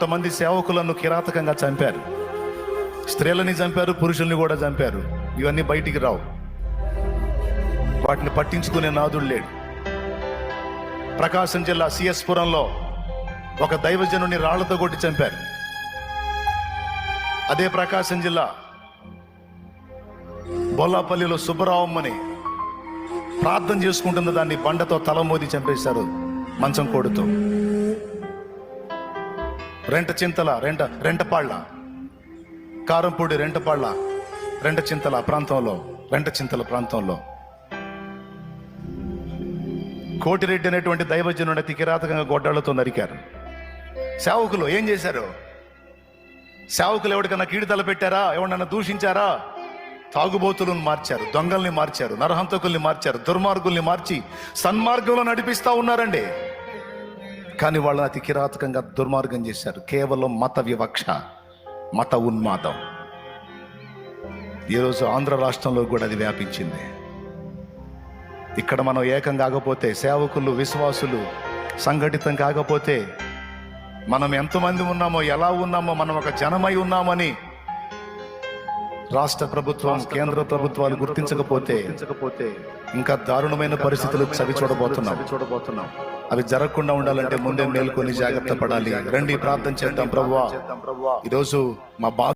కొంతమంది సేవకులను కిరాతకంగా చంపారు. స్త్రీలని చంపారు పురుషుల్ని కూడా చంపారు. ఇవన్నీ బయటికి రావు. వాటిని పట్టించుకునే నాదుడు లేడు. ప్రకాశం జిల్లా సిఎస్ పురంలో ఒక దైవజనుని రాళ్ళతో కొట్టి చంపారు. అదే ప్రకాశం జిల్లా బొల్లాపల్లిలో సుబ్బరావమ్మని ప్రార్థన చేసుకుంటున్న దాన్ని బండతో తలమోది చంపేశారు మంచం కోడుతో. రెంట చింతల రెంట రెంటపాళ్ళ కారంపూడి రెంటపాళ్ళ రెంట చింతల ప్రాంతంలో రెంట చింతల ప్రాంతంలో. కోటిరెడ్డి అనేటువంటి దైవజనుడు అతి కిరాతకంగా గొడ్డాళ్ళతో నరికారు. సేవకులు ఏం చేశారు? సేవకులు ఎవరికన్నా కీడితల పెట్టారా? ఎవరినన్నా దూషించారా? తాగుబోతులను మార్చారు దొంగల్ని మార్చారు నరహంతకుల్ని మార్చారు దుర్మార్గుల్ని మార్చి సన్మార్గంలో నడిపిస్తా ఉన్నారండి. కానీ వాళ్ళని అతి కిరాతకంగా దుర్మార్గం చేశారు. కేవలం మత వివక్ష మత ఉన్మాదం. ఈరోజు ఆంధ్ర రాష్ట్రంలో కూడా అది వ్యాపించింది. ఇక్కడ మనం ఏకం కాకపోతే సేవకులు విశ్వాసులు సంఘటితం కాకపోతే మనం ఎంతమంది ఉన్నామో ఎలా ఉన్నామో మనం ఒక జనమై ఉన్నామని రాష్ట్ర ప్రభుత్వం కేంద్ర ప్రభుత్వాలు గుర్తించకపోతే ఇంకా దారుణమైన పరిస్థితులు చవి చూడబోతున్నాం. చూడబోతున్నాం. అవి జరగకుండా ఉండాలంటే ముందే మేల్కొని జాగ్రత్త పడాలి. రండి ప్రార్థన చేద్దాం ప్రభువా ఈరోజు మా బా